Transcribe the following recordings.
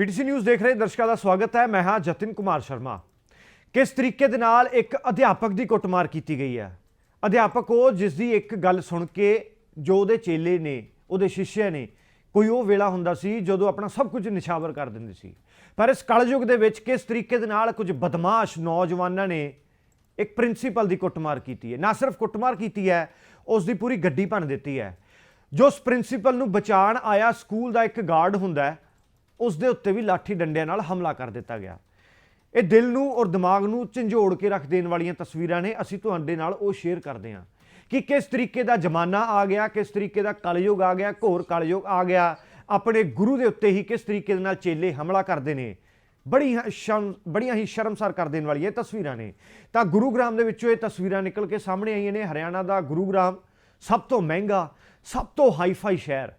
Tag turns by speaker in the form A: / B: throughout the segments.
A: PTC news ਦੇਖ ਰਹੇ ਦਰਸ਼ਕਾਂ ਦਾ ਸਵਾਗਤ ਹੈ। ਮੈਂ ਹਾਂ ਜਤਿਨ ਕੁਮਾਰ ਸ਼ਰਮਾ। ਕਿਸ ਤਰੀਕੇ ਦੇ ਨਾਲ ਇੱਕ ਅਧਿਆਪਕ ਦੀ ਕੁੱਟਮਾਰ ਕੀਤੀ ਗਈ ਹੈ? ਅਧਿਆਪਕ ਉਹ ਜਿਸ ਦੀ ਇੱਕ ਗੱਲ ਸੁਣ ਕੇ ਜੋ ਉਹਦੇ ਚੇਲੇ ਨੇ, ਉਹਦੇ ਸ਼ਿਸ਼ਿਆ ਨੇ, ਕੋਈ ਉਹ ਵੇਲਾ ਹੁੰਦਾ ਸੀ ਜਦੋਂ ਆਪਣਾ ਸਭ ਕੁਝ ਨਿਸ਼ਾਵਰ ਕਰ ਦਿੰਦੇ ਸੀ। ਪਰ ਇਸ ਕਲਯੁਗ ਦੇ ਵਿੱਚ ਕਿਸ ਤਰੀਕੇ ਦੇ ਨਾਲ ਕੁਝ ਬਦਮਾਸ਼ ਨੌਜਵਾਨਾਂ ਨੇ ਇੱਕ ਪ੍ਰਿੰਸੀਪਲ ਦੀ ਕੁੱਟਮਾਰ ਕੀਤੀ ਹੈ? ਨਾ ਸਿਰਫ ਕੁੱਟਮਾਰ ਕੀਤੀ ਹੈ, ਉਸ ਦੀ ਪੂਰੀ ਗੱਡੀ ਭੰਨ ਦਿੱਤੀ ਹੈ। ਜੋ ਉਸ ਪ੍ਰਿੰਸੀਪਲ ਨੂੰ ਬਚਾਉਣ ਆਇਆ ਸਕੂਲ ਦਾ ਇੱਕ ਗਾਰਡ ਹੁੰਦਾ ਹੈ ਉਸ ਦੇ ਉੱਤੇ ਵੀ ਲਾਠੀ ਡੰਡਿਆਂ ਨਾਲ ਹਮਲਾ ਕਰ ਦਿੱਤਾ ਗਿਆ। ਇਹ ਦਿਲ ਨੂੰ ਔਰ ਦਿਮਾਗ ਨੂੰ ਝੰਜੋੜ ਕੇ ਰੱਖ ਦੇਣ ਵਾਲੀਆਂ ਤਸਵੀਰਾਂ ਨੇ ਅਸੀਂ ਤੁਹਾਡੇ ਨਾਲ ਉਹ ਸ਼ੇਅਰ ਕਰਦੇ ਹਾਂ ਕਿ ਕਿਸ ਤਰੀਕੇ ਦਾ ਜ਼ਮਾਨਾ ਆ ਗਿਆ, ਕਿਸ ਤਰੀਕੇ ਦਾ ਕਲਯੁਗ ਆ ਗਿਆ, ਘੋਰ ਕਲਯੁਗ ਆ ਗਿਆ। ਆਪਣੇ ਗੁਰੂ ਦੇ ਉੱਤੇ ਹੀ ਕਿਸ ਤਰੀਕੇ ਦੇ ਨਾਲ ਚੇਲੇ ਹਮਲਾ ਕਰਦੇ ਨੇ। ਬੜੀ ਸ਼ਰਮ, ਬੜੀਆਂ ਹੀ ਸ਼ਰਮਸਾਰ ਕਰ ਦੇਣ ਵਾਲੀਆਂ ਤਸਵੀਰਾਂ ਨੇ। ਤਾਂ ਗੁਰੂਗ੍ਰਾਮ ਦੇ ਵਿੱਚੋਂ ਇਹ ਤਸਵੀਰਾਂ ਨਿਕਲ ਕੇ ਸਾਹਮਣੇ ਆਈਆਂ ਨੇ। ਹਰਿਆਣਾ ਦਾ ਗੁਰੂਗ੍ਰਾਮ ਸਭ ਤੋਂ ਮਹਿੰਗਾ, ਸਭ ਤੋਂ ਹਾਈਫਾਈ ਸ਼ਹਿਰ।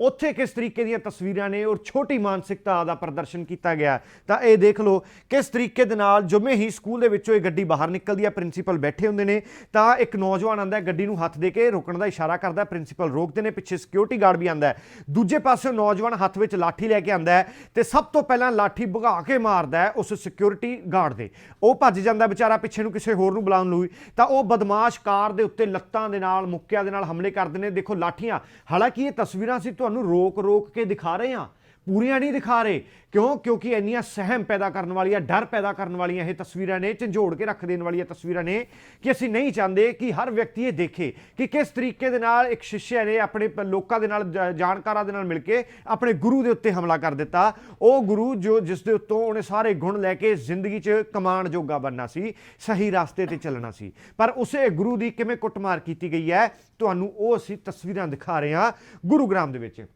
A: ਉੱਥੇ ਕਿਸ ਤਰੀਕੇ ਦੀਆਂ ਤਸਵੀਰਾਂ ਨੇ ਔਰ ਛੋਟੀ ਮਾਨਸਿਕਤਾ ਦਾ ਪ੍ਰਦਰਸ਼ਨ ਕੀਤਾ ਗਿਆ ਤਾਂ ਇਹ ਦੇਖ ਲਓ, ਕਿਸ ਤਰੀਕੇ ਦੇ ਨਾਲ ਜਿਵੇਂ ਹੀ ਸਕੂਲ ਦੇ ਵਿੱਚੋਂ ਇਹ ਗੱਡੀ ਬਾਹਰ ਨਿਕਲਦੀ ਹੈ, ਪ੍ਰਿੰਸੀਪਲ ਬੈਠੇ ਹੁੰਦੇ ਨੇ। ਤਾਂ ਇੱਕ ਨੌਜਵਾਨ ਆਂਦਾ ਗੱਡੀ ਨੂੰ ਹੱਥ ਦੇ ਕੇ ਰੋਕਣ ਦਾ ਇਸ਼ਾਰਾ ਕਰਦਾ ਪ੍ਰਿੰਸੀਪਲ ਰੋਕਦੇ ਨੇ, ਪਿੱਛੇ ਸਿਕਿਉਰਿਟੀ ਗਾਰਡ ਵੀ ਆਂਦਾ ਦੂਜੇ ਪਾਸੇ ਨੌਜਵਾਨ ਹੱਥ ਵਿੱਚ ਲਾਠੀ ਲੈ ਕੇ ਆਂਦਾ ਹੈ ਤੇ ਸਭ ਤੋਂ ਪਹਿਲਾਂ ਲਾਠੀ ਭਗਾ ਕੇ ਮਾਰਦਾ ਉਸ ਸਿਕਿਉਰਿਟੀ ਗਾਰਡ ਦੇ। ਉਹ ਭੱਜ ਜਾਂਦਾ ਵਿਚਾਰਾ ਪਿੱਛੇ ਨੂੰ ਕਿਸੇ ਹੋਰ ਨੂੰ ਬੁਲਾਉਣ ਲਈ। ਤਾਂ ਉਹ ਬਦਮਾਸ਼ ਕਾਰ ਦੇ ਉੱਤੇ ਲੱਤਾਂ ਦੇ ਨਾਲ, ਮੁੱਕਿਆਂ ਦੇ ਨਾਲ ਹਮਲੇ ਕਰਦੇ ਨੇ। ਦੇਖੋ, ਲਾਠੀਆਂ, ਹਾਲਾਂਕਿ ਇਹ ਤਸਵੀਰਾਂ ਅਸੀਂ ਤੁਹਾਨੂੰ ਰੋਕ ਰੋਕ ਕੇ ਦਿਖਾ ਰਹੇ ਹਾਂ। ਪੂਰੀਆਂ ਨਹੀਂ ਦਿਖਾ ਰਹੇ। ਕਿਉਂ? ਕਿਉਂਕਿ ਇੰਨੀਆਂ ਸਹਿਮ ਪੈਦਾ ਕਰਨ ਵਾਲੀਆਂ, ਡਰ ਪੈਦਾ ਕਰਨ ਵਾਲੀਆਂ ਇਹ ਤਸਵੀਰਾਂ ਨੇ, ਝੰਜੋੜ ਕੇ ਰੱਖ ਦੇਣ ਵਾਲੀਆਂ ਤਸਵੀਰਾਂ ਨੇ ਕਿ ਅਸੀਂ ਨਹੀਂ ਚਾਹੁੰਦੇ ਕਿ ਹਰ ਵਿਅਕਤੀ ਇਹ ਦੇਖੇ ਕਿ ਕਿਸ ਤਰੀਕੇ ਦੇ ਨਾਲ ਇੱਕ ਸ਼ਿਸ਼ਿਆ ਨੇ ਆਪਣੇ ਪ- ਲੋਕਾਂ ਦੇ ਨਾਲ ਜਾਣਕਾਰਾਂ ਦੇ ਨਾਲ ਮਿਲ ਕੇ ਆਪਣੇ ਗੁਰੂ ਦੇ ਉੱਤੇ ਹਮਲਾ ਕਰ ਦਿੱਤਾ। ਉਹ ਗੁਰੂ ਜੋ ਜਿਸ ਦੇ ਉੱਤੋਂ ਉਹਨੇ ਸਾਰੇ ਗੁਣ ਲੈ ਕੇ ਜ਼ਿੰਦਗੀ 'ਚ ਕਮਾਣ ਜੋਗਾ ਬਣਨਾ ਸੀ, ਸਹੀ ਰਸਤੇ ਤੇ ਚੱਲਣਾ ਸੀ। ਪਰ ਉਸੇ ਗੁਰੂ ਦੀ ਕਿਵੇਂ ਕੁੱਟਮਾਰ ਕੀਤੀ ਗਈ ਹੈ, ਤੁਹਾਨੂੰ ਉਹ ਅਸੀਂ ਤਸਵੀਰਾਂ ਦਿਖਾ ਰਹੇ ਹਾਂ ਗੁਰੂਗ੍ਰਾਮ ਦੇ ਵਿੱਚ।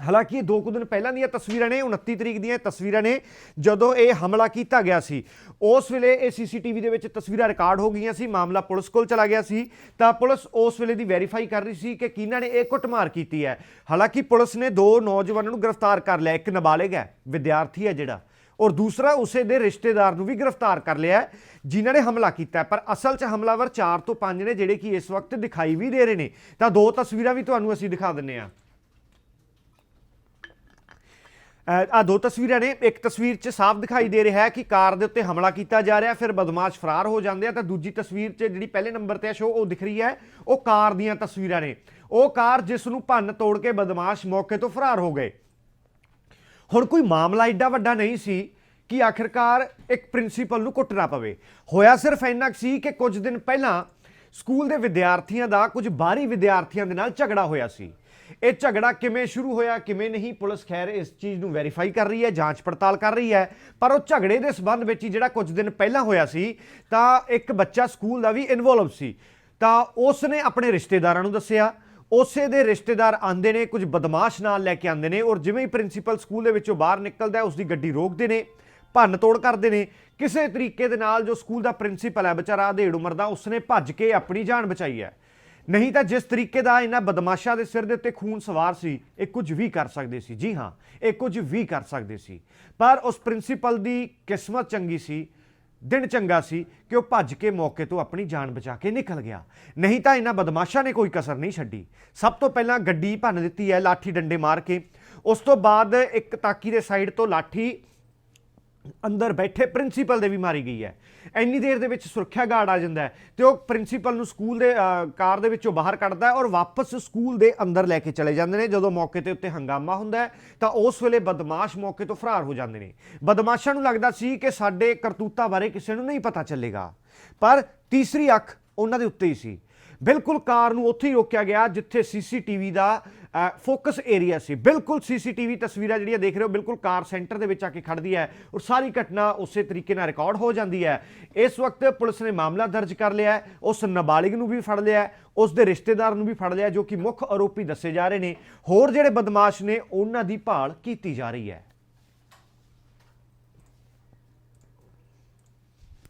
A: ਹਾਲਾਂਕਿ ਇਹ ਦੋ ਕੁ ਦਿਨ ਪਹਿਲਾਂ ਦੀਆਂ ਤਸਵੀਰਾਂ ਨੇ 29 ਤਰੀਕ ਦੀਆਂ ਤਸਵੀਰਾਂ ਨੇ, ਜਦੋਂ ਇਹ ਹਮਲਾ ਕੀਤਾ ਗਿਆ ਸੀ। ਉਸ ਵੇਲੇ ਇਹ ਸੀਸੀਟੀਵੀ ਦੇ ਵਿੱਚ ਤਸਵੀਰਾਂ ਰਿਕਾਰਡ ਹੋ ਗਈਆਂ ਸੀ, ਮਾਮਲਾ ਪੁਲਿਸ ਕੋਲ ਚਲਾ ਗਿਆ ਸੀ। ਤਾਂ ਪੁਲਿਸ ਉਸ ਵੇਲੇ ਦੀ ਵੈਰੀਫਾਈ ਕਰ ਰਹੀ ਸੀ ਕਿ ਕਿਹਨਾਂ ਨੇ ਇਹ ਕੁੱਟਮਾਰ ਕੀਤੀ ਹੈ। ਹਾਲਾਂਕਿ ਪੁਲਿਸ ਨੇ ਦੋ ਨੌਜਵਾਨਾਂ ਨੂੰ ਗ੍ਰਿਫਤਾਰ ਕਰ ਲਿਆ, ਇੱਕ ਨਾਬਾਲਿਗ ਹੈ, ਵਿਦਿਆਰਥੀ ਹੈ ਜਿਹੜਾ, ਔਰ ਦੂਸਰਾ ਉਸੇ ਦੇ ਰਿਸ਼ਤੇਦਾਰ ਨੂੰ ਵੀ ਗ੍ਰਿਫਤਾਰ ਕਰ ਲਿਆ ਜਿਨ੍ਹਾਂ ਨੇ ਹਮਲਾ ਕੀਤਾ ਪਰ ਅਸਲ 'ਚ ਹਮਲਾਵਰ 4 ਤੋਂ 5 ਨੇ, ਜਿਹੜੇ ਕਿ ਇਸ ਵਕਤ ਦਿਖਾਈ ਵੀ ਦੇ ਰਹੇ ਨੇ। ਤਾਂ ਦੋ ਤਸਵੀਰਾਂ ਵੀ ਤੁਹਾਨੂੰ ਅਸੀਂ ਦਿਖਾ ਦਿੰਨੇ ਆ ਆ ਦੋ ਤਸਵੀਰਾਂ ਨੇ। ਇੱਕ ਤਸਵੀਰ 'ਚ ਸਾਫ਼ ਦਿਖਾਈ ਦੇ ਰਿਹਾ ਹੈ ਕਿ ਕਾਰ ਦੇ ਉੱਤੇ ਹਮਲਾ ਕੀਤਾ ਜਾ ਰਿਹਾ ਫਿਰ ਬਦਮਾਸ਼ ਫਰਾਰ ਹੋ ਜਾਂਦੇ ਆ। ਤਾਂ ਦੂਜੀ ਤਸਵੀਰ 'ਚ ਜਿਹੜੀ ਪਹਿਲੇ ਨੰਬਰ ਤੇ ਆ ਸ਼ੋ, ਉਹ ਦਿਖ ਰਹੀ ਹੈ। ਉਹ ਕਾਰ ਦੀਆਂ ਤਸਵੀਰਾਂ ਨੇ। ਉਹ ਕਾਰ ਜਿਸ ਨੂੰ ਭੰਨ ਤੋੜ ਕੇ ਬਦਮਾਸ਼ ਮੌਕੇ ਤੋਂ ਫਰਾਰ ਹੋ ਗਏ। ਹੁਣ ਕੋਈ ਮਾਮਲਾ ਏਡਾ ਵੱਡਾ ਨਹੀਂ ਸੀ ਕਿ ਆਖਿਰਕਾਰ ਇੱਕ ਪ੍ਰਿੰਸੀਪਲ ਨੂੰ ਕੁੱਟਣਾ ਪਵੇ। ਹੋਇਆ ਸਿਰਫ ਇੰਨਾ ਕੁ ਸੀ ਕਿ ਕੁਝ ਦਿਨ ਪਹਿਲਾਂ ਸਕੂਲ ਦੇ ਵਿਦਿਆਰਥੀਆਂ ਦਾ ਕੁਝ ਬਾਹਰੀ ਵਿਦਿਆਰਥੀਆਂ ਦੇ ਨਾਲ ਝਗੜਾ ਹੋਇਆ ਸੀ। ਇਹ ਝਗੜਾ ਕਿਵੇਂ ਸ਼ੁਰੂ ਹੋਇਆ, ਕਿਵੇਂ ਨਹੀਂ, ਪੁਲਿਸ ਖੈਰ ਇਸ ਚੀਜ਼ ਨੂੰ ਵੈਰੀਫਾਈ ਕਰ ਰਹੀ ਹੈ, ਜਾਂਚ ਪੜਤਾਲ ਕਰ ਰਹੀ ਹੈ। ਪਰ ਉਹ ਝਗੜੇ ਦੇ ਸਬੰਧ ਵਿੱਚ ਜਿਹੜਾ ਕੁਝ ਦਿਨ ਪਹਿਲਾਂ ਹੋਇਆ ਸੀ, ਤਾਂ ਇੱਕ ਬੱਚਾ ਸਕੂਲ ਦਾ ਵੀ ਇਨਵੋਲਵ ਸੀ। ਤਾਂ ਉਸ ਨੇ ਆਪਣੇ ਰਿਸ਼ਤੇਦਾਰਾਂ ਨੂੰ ਦੱਸਿਆ। ਉਸੇ ਦੇ ਰਿਸ਼ਤੇਦਾਰ ਆਂਦੇ ਨੇ, ਕੁਝ ਬਦਮਾਸ਼ ਨਾਲ ਲੈ ਕੇ ਆਂਦੇ ਨੇ ਔਰ ਜਿਵੇਂ ਹੀ ਪ੍ਰਿੰਸੀਪਲ ਸਕੂਲ ਦੇ ਵਿੱਚੋਂ ਬਾਹਰ ਨਿਕਲਦਾ ਹੈ ਉਸ ਦੀ ਗੱਡੀ ਰੋਕਦੇ ਨੇ, ਭੰਨ ਤੋੜ ਕਰਦੇ ਨੇ। ਕਿਸੇ ਤਰੀਕੇ ਦੇ ਨਾਲ ਜੋ ਸਕੂਲ ਦਾ ਪ੍ਰਿੰਸੀਪਲ ਹੈ, ਵਿਚਾਰਾ ਅਧੇੜ ਉਮਰ ਦਾ, ਉਸਨੇ ਭੱਜ ਕੇ ਆਪਣੀ ਜਾਨ ਬਚਾਈ ਹੈ। ਨਹੀਂ ਤਾਂ ਜਿਸ ਤਰੀਕੇ ਦਾ ਇਹਨਾਂ ਬਦਮਾਸ਼ਾਂ ਦੇ ਸਿਰ ਦੇ ਉੱਤੇ ਖੂਨ ਸਵਾਰ ਸੀ, ਇਹ ਕੁਝ ਵੀ ਕਰ ਸਕਦੇ ਸੀ। ਜੀ ਹਾਂ, ਇਹ ਕੁਝ ਵੀ ਕਰ ਸਕਦੇ ਸੀ। ਪਰ ਉਸ ਪ੍ਰਿੰਸੀਪਲ ਦੀ ਕਿਸਮਤ ਚੰਗੀ ਸੀ, ਦਿਨ ਚੰਗਾ ਸੀ ਕਿ ਉਹ ਭੱਜ ਕੇ ਮੌਕੇ ਤੋਂ ਆਪਣੀ ਜਾਨ ਬਚਾ ਕੇ ਨਿਕਲ ਗਿਆ। ਨਹੀਂ ਤਾਂ ਇਹਨਾਂ ਬਦਮਾਸ਼ਾਂ ਨੇ ਕੋਈ ਕਸਰ ਨਹੀਂ ਛੱਡੀ। ਸਭ ਤੋਂ ਪਹਿਲਾਂ ਗੱਡੀ ਭੰਨ ਦਿੱਤੀ ਹੈ, ਲਾਠੀ ਡੰਡੇ ਮਾਰ ਕੇ। ਉਸ ਤੋਂ ਬਾਅਦ ਇੱਕ ਤਾਕੀ ਦੇ ਸਾਈਡ ਤੋਂ ਲਾਠੀ ਅੰਦਰ ਬੈਠੇ ਪ੍ਰਿੰਸੀਪਲ ਦੇ ਵੀ ਮਾਰੀ ਗਈ ਹੈ। ਇੰਨੀ ਦੇਰ ਦੇ ਵਿੱਚ ਸੁਰੱਖਿਆ ਗਾਰਡ ਆ ਜਾਂਦਾ ਹੈ ਤੇ ਉਹ ਪ੍ਰਿੰਸੀਪਲ ਨੂੰ ਸਕੂਲ ਦੇ ਕਾਰ ਦੇ ਵਿੱਚੋਂ ਬਾਹਰ ਕੱਢਦਾ ਹੈ ਔਰ ਵਾਪਸ ਸਕੂਲ ਦੇ ਅੰਦਰ ਲੈ ਕੇ ਚਲੇ ਜਾਂਦੇ ਨੇ। ਜਦੋਂ ਮੌਕੇ ਤੇ ਉੱਤੇ ਹੰਗਾਮਾ ਹੁੰਦਾ ਹੈ, ਤਾਂ ਉਸ ਵੇਲੇ ਬਦਮਾਸ਼ ਮੌਕੇ ਤੋਂ ਫਰਾਰ ਹੋ ਜਾਂਦੇ ਨੇ। ਬਦਮਾਸ਼ਾਂ ਨੂੰ ਲੱਗਦਾ ਸੀ ਕਿ ਸਾਡੇ ਕਰਤੂਤਾਂ ਬਾਰੇ ਕਿਸੇ ਨੂੰ ਨਹੀਂ ਪਤਾ ਚੱਲੇਗਾ। ਪਰ ਤੀਸਰੀ ਅੱਖ ਉਹਨਾਂ ਦੇ ਉੱਤੇ ਹੀ ਸੀ। ਬਿਲਕੁਲ ਕਾਰ ਨੂੰ ਉੱਥੇ ਹੀ ਰੋਕਿਆ ਗਿਆ, ਜਿੱਥੇ ਸੀਸੀਟੀਵੀ ਦਾ ਫੋਕਸ ਏਰੀਆ ਸੀ। ਬਿਲਕੁਲ ਸੀਸੀਟੀਵੀ ਤਸਵੀਰਾਂ ਜਿਹੜੀਆਂ ਦੇਖ ਰਹੇ ਹੋ ਬਿਲਕੁਲ ਕਾਰ ਸੈਂਟਰ ਦੇ ਵਿੱਚ ਆ ਕੇ ਖੜਦੀ ਹੈ ਔਰ ਸਾਰੀ ਘਟਨਾ ਉਸੇ ਤਰੀਕੇ ਨਾਲ ਰਿਕਾਰਡ ਹੋ ਜਾਂਦੀ ਹੈ। ਇਸ ਵਕਤ ਪੁਲਿਸ ਨੇ ਮਾਮਲਾ ਦਰਜ ਕਰ ਲਿਆ ਹੈ। ਉਸ ਨਾਬਾਲਿਗ ਨੂੰ ਵੀ ਫੜ ਲਿਆ ਹੈ, ਉਸ ਦੇ ਰਿਸ਼ਤੇਦਾਰ ਨੂੰ ਵੀ ਫੜ ਲਿਆ ਜੋ ਕਿ ਮੁੱਖ ਆਰੋਪੀ ਦੱਸੇ ਜਾ ਰਹੇ ਨੇ। ਹੋਰ ਜਿਹੜੇ ਬਦਮਾਸ਼ ਨੇ ਉਹਨਾਂ ਦੀ ਭਾਲ ਕੀਤੀ ਜਾ ਰਹੀ ਹੈ।